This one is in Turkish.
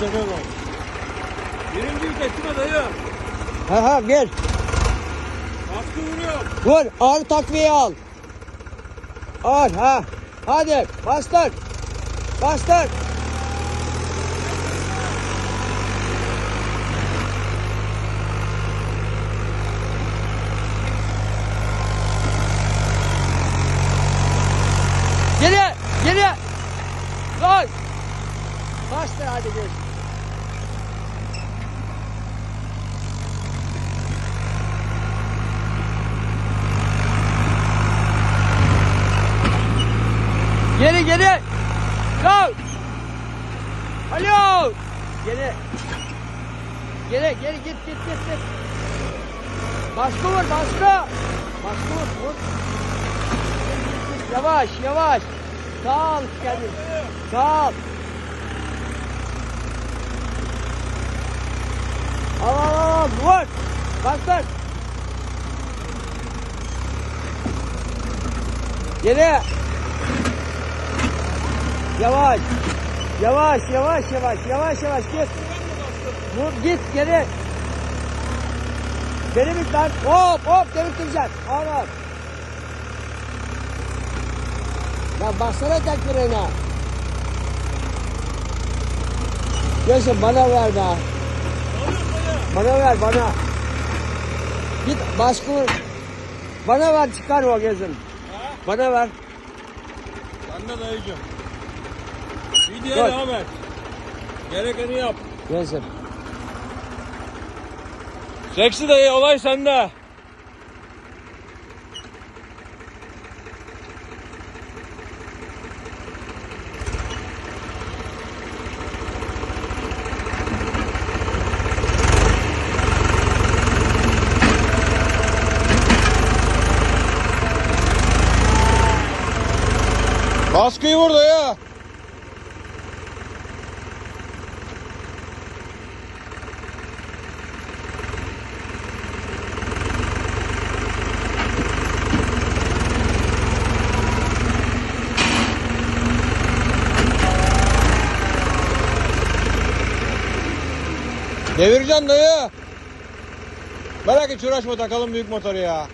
sefer var. Birinci vites mi dayı? Ha ha gel. Baskı vuruyor. Vur ağır takviye al. Al ha. Hadi bastır. Bastır. Geri, geri. Dur. Bastır hadi gel. Geri geri. Go. Alo. Geri. Geri geri git git git git. Baskı vur baskı. Baskı vur vur. Yavaş yavaş. Ol kendin. Ol. Al al al. Vur. Bastır. Geri. Yavaş. Yavaş yavaş yavaş yavaş yavaş git. Vur git geri. Geri bir lan. Hop hop devirteceksin. Al al. Ya baksana frene. Gözüm bana ver be. Bana ver bana. Git vur. Bana ver çıkar o gözüm. Bana ver. Sen de dayıcım. Devam et. Gerekeni yap. Gözüm. Seksi dayı olay sende. Baskıyı vur dayı. Devireceksin dayı. Merak hiç uğraşma takalım büyük motoru ya.